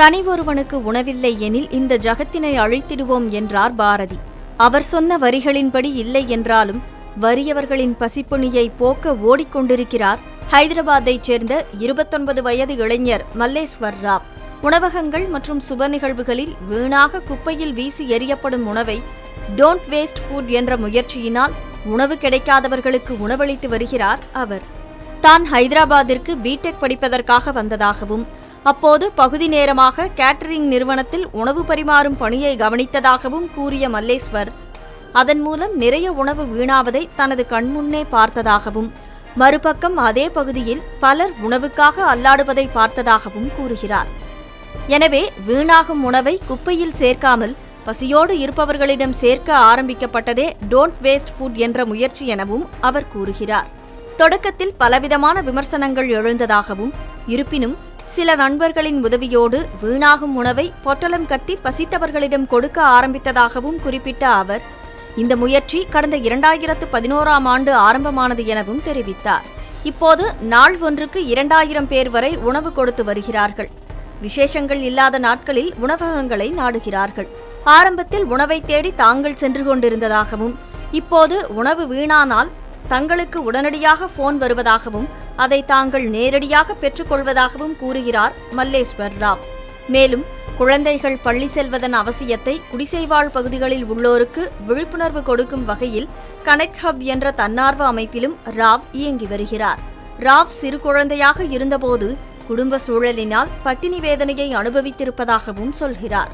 தனி ஒருவனுக்கு உணவில்லை எனில் இந்த ஜகத்தினை அழித்திடுவோம் என்றார் பாரதி. அவர் சொன்ன வரிகளின்படி இல்லை என்றாலும் வறியவர்களின் பசிப்புணியை போக்க ஓடிக்கொண்டிருக்கிறார் ஹைதராபாத்தைச் சேர்ந்த இருபத்தொன்பது வயது இளைஞர் மல்லேஸ்வர் ராவ். உணவகங்கள் மற்றும் சுப நிகழ்வுகளில் வீணாக குப்பையில் வீசி எறியப்படும் உணவை டோன்ட் வேஸ்ட் ஃபுட் என்ற முயற்சியினால் உணவு கிடைக்காதவர்களுக்கு உணவளித்து வருகிறார் அவர். தான் ஹைதராபாத்திற்கு பிடெக் படிப்பதற்காக வந்ததாகவும் அப்போது பகுதி நேரமாக கேட்டரிங் நிறுவனத்தில் உணவு பரிமாறும் பணியை கவனித்ததாகவும் கூறிய மல்லேஸ்வர் அதன் மூலம் நிறைய உணவு வீணாவதை தனது கண்முன்னே பார்த்ததாகவும் மறுபக்கம் அதே பகுதியில் பலர் உணவுக்காக அல்லாடுவதை பார்த்ததாகவும் கூறுகிறார். எனவே வீணாகும் உணவை குப்பையில் சேர்க்காமல் பசியோடு இருப்பவர்களிடம் சேர்க்க ஆரம்பிக்கப்பட்டதே டோன்ட் வேஸ்ட் ஃபுட் என்ற முயற்சி எனவும் அவர் கூறுகிறார். தொடக்கத்தில் பலவிதமான விமர்சனங்கள் எழுந்ததாகவும் இருப்பினும் சில நண்பர்களின் உதவியோடு வீணாகும் உணவை பொட்டலம் கட்டி பசித்தவர்களிடம் கொடுக்க ஆரம்பித்ததாகவும் குறிப்பிட்ட அவர் இந்த முயற்சி கடந்த இரண்டாயிரத்து பதினோராம் ஆண்டு ஆரம்பமானது எனவும் தெரிவித்தார். இப்போது நாள் ஒன்றுக்கு இரண்டாயிரம் பேர் வரை உணவு கொடுத்து வருகிறார்கள். விசேஷங்கள் இல்லாத நாட்களில் உணவகங்களை நாடுகிறார்கள். ஆரம்பத்தில் உணவை தேடி தாங்கள் சென்று கொண்டிருந்ததாகவும் இப்போது உணவு வீணானால் தங்களுக்கு உடனடியாக போன் வருவதாகவும் அதை தாங்கள் நேரடியாக பெற்றுக்கொள்வதாகவும் கூறுகிறார் மல்லேஸ்வர் ராவ். மேலும் குழந்தைகள் பள்ளி செல்வதன் அவசியத்தை குடிசைவாழ் பகுதிகளில் உள்ளோருக்கு விழிப்புணர்வு கொடுக்கும் வகையில் கனெக்ட் ஹப் என்ற தன்னார்வ அமைப்பிலும் ராவ் இயங்கி வருகிறார். ராவ் சிறு குழந்தையாக இருந்தபோது குடும்ப சூழலினால் பட்டினி வேதனையை அனுபவித்திருப்பதாகவும் சொல்கிறார்.